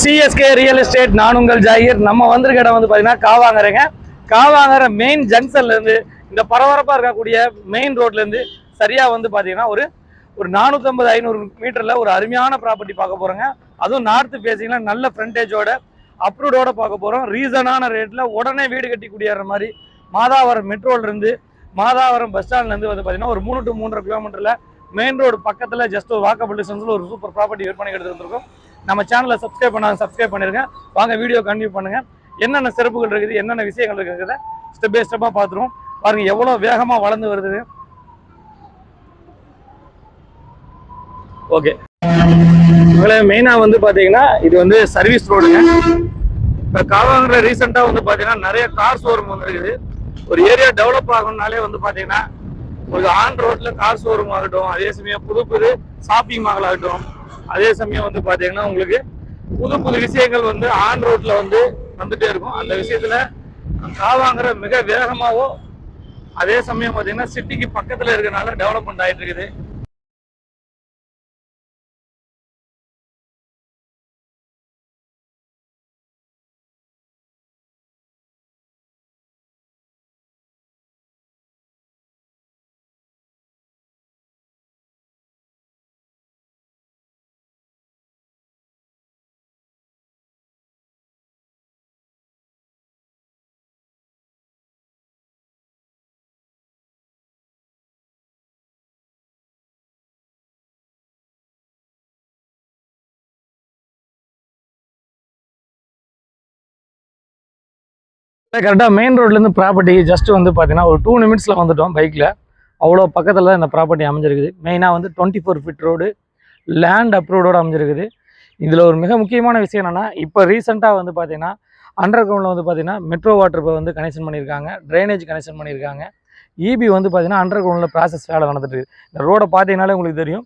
CSK real estate நான் உங்கள் ஜாகிர். நம்ம வந்திருக்க இடம் வந்து பார்த்தீங்கன்னா காவாங்கரைங்க. காவாங்கரை மெயின் ஜங்ஷன்லேருந்து இந்த பரபரப்பாக இருக்கக்கூடிய மெயின் ரோட்லேருந்து சரியாக வந்து பார்த்தீங்கன்னா ஒரு ஒரு நானூற்றம்பது ஐநூறு மீட்டரில் ஒரு அருமையான ப்ராப்பர்ட்டி பார்க்க போகிறோங்க அதுவும் நார்த்து பேசிங்கன்னா நல்ல ஃப்ரண்டேஜோட அப்ரூவ்டோட பார்க்க போகிறோம் ரீசனான ரேட்டில் உடனே வீடு கட்டி குடியேற மாதிரி மாதாவரம் மெட்ரோலேருந்து மாதாவரம் பஸ் ஸ்டாண்ட்லேருந்து வந்து பார்த்தீங்கன்னா ஒரு மூணு டு மூன்றரை கிலோமீட்டரில் மெயின் ரோடு பக்கத்தில் ஜஸ்ட் ஒரு வாக்கபிள் டிஸ்டன்ஸில் ஒரு சூப்பர் ப்ராப்பர்ட்டி விற்பனை எடுத்துருந்துருக்கோம் நம்ம சேனலை சப்ஸ்கிரைப் பண்ணாங்க சப்ஸ்கிரைப் பண்ணிருங்க. வாங்க வீடியோ கண்டினியூ பண்ணுங்க. என்னென்ன சிறப்புகள் இருக்குது என்னென்ன விஷயங்கள் இருக்குங்கிறத ஸ்டெப் பை ஸ்டெப்பாக பார்த்துருவோம். பாருங்க எவ்வளோ வேகமாக வளர்ந்து வருது. ஓகே உங்களை மெயினாக வந்து பார்த்தீங்கன்னா இது வந்து சர்வீஸ் ரோடுங்க இப்போ காவாங்கிற ரீசெண்டாக வந்து பார்த்தீங்கன்னா நிறைய கார் ஷோரூம் வந்துருக்குது ஒரு ஏரியா டெவலப் ஆகணும்னாலே வந்து பார்த்தீங்கன்னா ஒரு ஆன் ரோட்டில் கார் ஷோரூம் ஆகட்டும் அதே சமயம் புது புது ஷாப்பிங் மால் ஆகட்டும் அதே சமயம் வந்து பார்த்தீங்கன்னா உங்களுக்கு புது புது விஷயங்கள் வந்து ஆன் ரோட்டில் வந்து வந்துட்டே இருக்கும். அந்த விஷயத்தில் காவாங்கிற மிக வேகமாகவும் அதே சமயம் பார்த்தீங்கன்னா சிட்டிக்கு பக்கத்தில் இருக்கிறனால டெவலப்மெண்ட் ஆகிட்டு இருக்குது. கரெக்டாக மெயின் ரோட்லேருந்து ப்ராப்பர்ட்டி ஜஸ்ட் வந்து பார்த்தீங்கன்னா ஒரு டூ நிமிட்ஸில் வந்துட்டோம் பைக்கில் அவ்வளோ பக்கத்தில் தான் இந்த ப்ராப்பர்ட்டி அமைஞ்சிருக்குது. மெயினாக வந்து twenty four feet road land அப்ரூவோடு அமைஞ்சிருக்குது. இதில் ஒரு மிக முக்கியமான விஷயம் என்னென்னா இப்போ ரீசெண்டாக வந்து பார்த்தீங்கன்னா அண்டர் கிரவுண்டில் வந்து பார்த்தீங்கன்னா மெட்ரோ வாட்டர் வந்து கனெக்ஷன் பண்ணியிருக்காங்க ட்ரைனேஜ் கனெக்ஷன் பண்ணியிருக்காங்க. இபி வந்து பார்த்தீங்கன்னா அண்டர் கிரவுண்டில் ப்ராசஸ் வேலை நடந்துட்டு இருக்குது இந்த ரோடை பார்த்தீங்கனாலே உங்களுக்கு தெரியும்.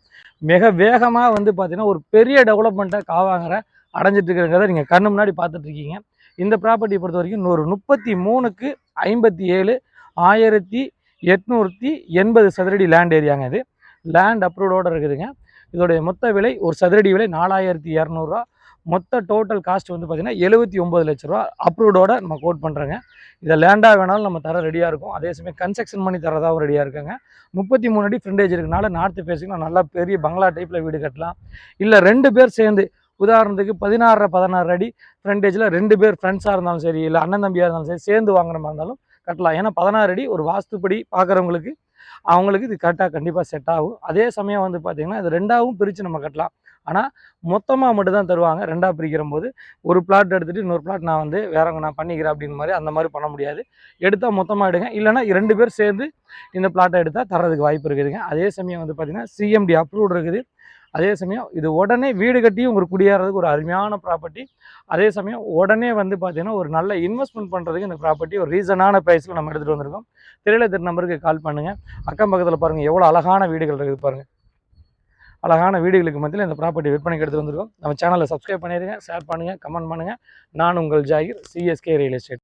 மிக வேகமாக வந்து பார்த்தீங்கன்னா ஒரு பெரிய டெவலப்மெண்ட்டை காவாங்கிற அடைஞ்சிட்டு இருக்கிறத நீங்கள் கண்ணு முன்னாடி பார்த்துட்ருக்கீங்க இந்த ப்ராப்பர்ட்டி பொறுத்த வரைக்கும் ஒரு முப்பத்தி மூணுக்கு ஐம்பத்தி ஏழு ஆயிரத்தி எட்நூற்றி எண்பது சதுரடி லேண்ட் ஏரியாங்க இது. லேண்ட் அப்ரூவோட இருக்குதுங்க. இதோடைய மொத்த விலை ஒரு சதுரடி விலை நாலாயிரத்தி இரநூறுவா. மொத்த டோட்டல் காஸ்ட் வந்து பார்த்திங்கன்னா எழுபத்தி ஒம்பது லட்ச ரூபா. அப்ரூவ்டோட நம்ம கோட் பண்ணுறோங்க இதை லேண்டாக வேணாலும் நம்ம தர ரெடியாக இருக்கும். அதே சமயம் கன்ஸ்ட்ரக்ஷன் பண்ணி தரதாகவும் ரெடியாக இருக்காங்க. முப்பத்தி மூணு அடி ஃப்ரண்டேஜ் இருக்கனால நார்த்து ஃபேஸிங்கில் நல்லா பெரிய பங்களா டைப்பில் வீடு கட்டலாம். இல்லை ரெண்டு பேர் சேர்ந்து உதாரணத்துக்கு பதினாறு பதினாறு அடி ஃப்ரண்டேஜில் ரெண்டு பேர் ஃப்ரெண்ட்ஸாக இருந்தாலும் சரி இல்லை அண்ணன் தம்பியாக இருந்தாலும் சரி சேர்ந்து வாங்குற மாதிரி இருந்தாலும் கட்டலாம். ஏன்னா பதினாறு அடி ஒரு வாஸ்துப்படி பார்க்குறவங்களுக்கு அவங்களுக்கு இது கரெக்டாக கண்டிப்பாக செட் ஆகும். அதே சமயம் வந்து பார்த்திங்கன்னா இது ரெண்டாவும் பிரித்து நம்ம கட்டலாம். ஆனால் மொத்தமாக மட்டும் தான் தருவாங்க. ரெண்டாக பிரிக்கிற போது ஒரு பிளாட் எடுத்துகிட்டு இன்னொரு பிளாட் நான் வந்து வேறவங்க நான் பண்ணிக்கிறேன் அப்படின்னு மாதிரி அந்த மாதிரி பண்ண முடியாது. எடுத்தால் மொத்தமாக எடுங்க. இல்லைனா ரெண்டு பேர் சேர்ந்து இந்த பிளாட்டை எடுத்தால் தரதுக்கு வாய்ப்பு இருக்குதுங்க. அதே சமயம் வந்து பார்த்திங்கன்னா சிஎம்டி அப்ரூவ் இருக்குது. அதே சமயம் இது உடனே வீடு கட்டியும் உங்களுக்கு குடியேறதுக்கு ஒரு அருமையான ப்ராப்பர்ட்டி அதே சமயம் உடனே வந்து பார்த்தீங்கன்னா ஒரு நல்ல இன்வெஸ்ட்மெண்ட் பண்ணுறதுக்கு இந்த ப்ராப்பர்ட்டி ஒரு ரீசனான ப்ரைஸில் நம்ம எடுத்துகிட்டு வந்திருக்கோம். திரையில திரு நம்பருக்கு கால் பண்ணுங்கள் அக்கம் பக்கத்தில் பாருங்கள் எவ்வளோ அழகான வீடுகள் இருக்குது பாருங்கள் அழகான வீடுகளுக்கு மத்தியில் இந்த ப்ராப்பர்ட்டி விற்பனைக்கு எடுத்து வந்திருக்கோம். நம்ம சேனலை சப்ஸ்கிரைப் பண்ணிடுங்க ஷேர் பண்ணுங்கள் கமெண்ட் பண்ணுங்கள் நான் உங்கள் ஜாகிர் சிஎஸ்கே ரியல் எஸ்டேட்